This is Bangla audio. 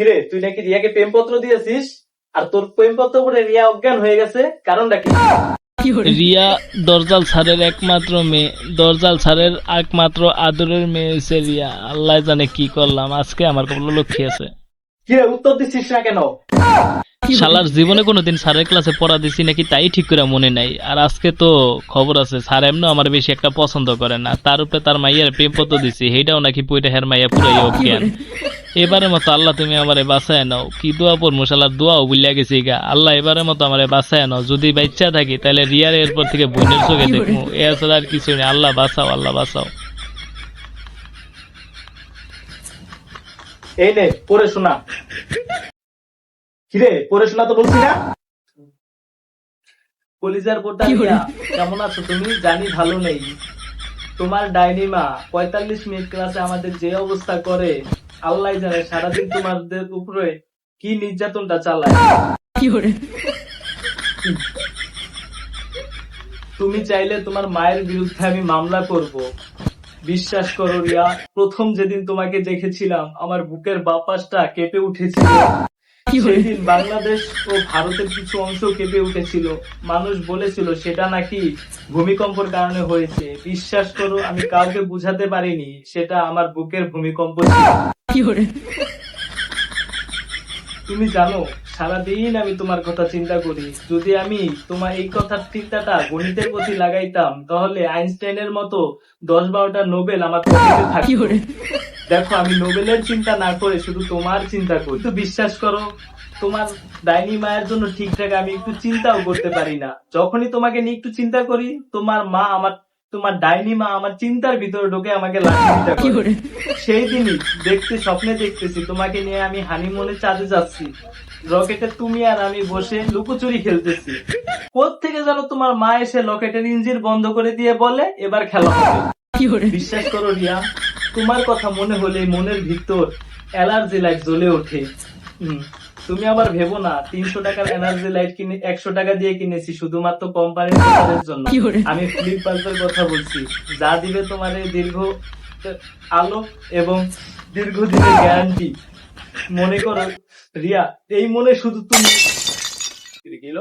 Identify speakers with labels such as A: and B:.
A: কিরে তুই নাকি রিয়াকে প্রেমপত্র দিয়েছিস? আর তোর প্রেমপত্র পড়ে রিয়া অজ্ঞান হয়ে গেছে? কারণটা কি?
B: রিয়া দরজাল স্যারের একমাত্র মেয়ে দরজাল স্যারের একমাত্র আদরের মেয়ে হচ্ছে রিয়া। আল্লাহ জানে কি করলাম আজকে আমার কপালে লক্ষ্মী আছে।
A: কিরে উত্তর দিচ্ছিস না কেন?
B: শালার জীবনে কোনোদিন স্যারের ক্লাসে পড়া দিছি নাকি তাই ঠিক করে মনে নাই। আর আজকে তো খবর আছে স্যার এমনি আমার বেশি একটা পছন্দ করে না। তার উপরে তার মাইয়ার প্রেম পত্র দিছি সেইটাও নাকি পুইটা হের মাইয়া পুরাই অজ্ঞান। এবারে মতো আল্লাহ তুমি আমারে বাঁচায় নাও। কি দোয়া পর মশালার দোয়াও বুলিয়া গেছি গা। আল্লাহ এবারে মতো আমারে বাঁচায় নাও। যদি বাচ্চা থাকি তাহলে রিয়ার এরপর থেকে বোনের চোখে দেখব এছাড়া আর কিছু নেই। আল্লাহ বাঁচাও আল্লাহ বাঁচাও।
A: এই নে পড়ে শোনা। কিরে তো বলছি না? কলিজার পোটা কেমন আছো? তুমি জানি ভালো নেই। তোমার ডাইনি মা পঁয়তাল্লিশ মিনিট ক্লাসে আমাদের যে অবস্থা করে আল্লাহ জানে সারাদিন তোমাদের উপরে কি নির্যাতনটা চালায়। তুমি চাইলে তোমার মায়ের বিরুদ্ধে আমি মামলা করব। বিশ্বাস করো রিয়া প্রথম যেদিন তোমাকে দেখেছিলাম আমার বুকের বাপাসটা কেঁপে উঠেছিল। সেদিন বাংলাদেশ ও ভারতের কিছু অংশ কেঁপে উঠেছিল। মানুষ বলেছিল সেটা নাকি ভূমিকম্পের কারণে হয়েছে। বিশ্বাস করো আমি কাউকে বুঝাতে পারিনি সেটা আমার বুকের ভূমিকম্প ছিল। তুমি জানো সারাদিন আমি তোমার কথা চিন্তা করি। যদি আমি তোমার এই কথার চিন্তাটা গণিতের প্রতি লাগাইতাম তাহলে আইনস্টাইনের মতো দশ বারোটা নোবেল আমার পকেটে থাকতো। দেখো আমি নোবেলের চিন্তা না করে শুধু তোমার চিন্তা করি। তো বিশ্বাস করো তোমার ডাইনি মায়ের জন্য ঠিকঠাক আমি একটু চিন্তাও করতে পারি না। যখনই তোমাকে নিয়ে একটু চিন্তা করি তোমার মা আমার তোমার ডাইনি মা আমার চিন্তার ভিতরে ঢোকে আমাকে সেই দিনই দেখতে স্বপ্নে দেখতেছি তোমাকে নিয়ে আমি হানিমুনে চাঁদে যাচ্ছি। রকেটে তুমি আর আমি বসে লুকোচুরি খেলতেছি। থেকে যেন তোমার মা এসে ইঞ্জিন বন্ধ করে দিয়ে বলে এবার খেলা হবে। বিশ্বাস করো রিয়া তোমার কথা মনে হলে মনের ভিতর অ্যালার্জি লাইট জ্বলে ওঠে। তুমি আবার ভেবো না তিনশো টাকার এনার্জি লাইট কিনে একশো টাকা দিয়ে কিনেছি শুধুমাত্র কোম্পানির জন্য। আমি ফ্লিপকার্টের কথা বলছি। যা দিবে তোমার দীর্ঘ আলো এবং দীর্ঘদিনের গ্যারান্টি মনে করো রিয়া এই মনে শুধু তুমি কি গেল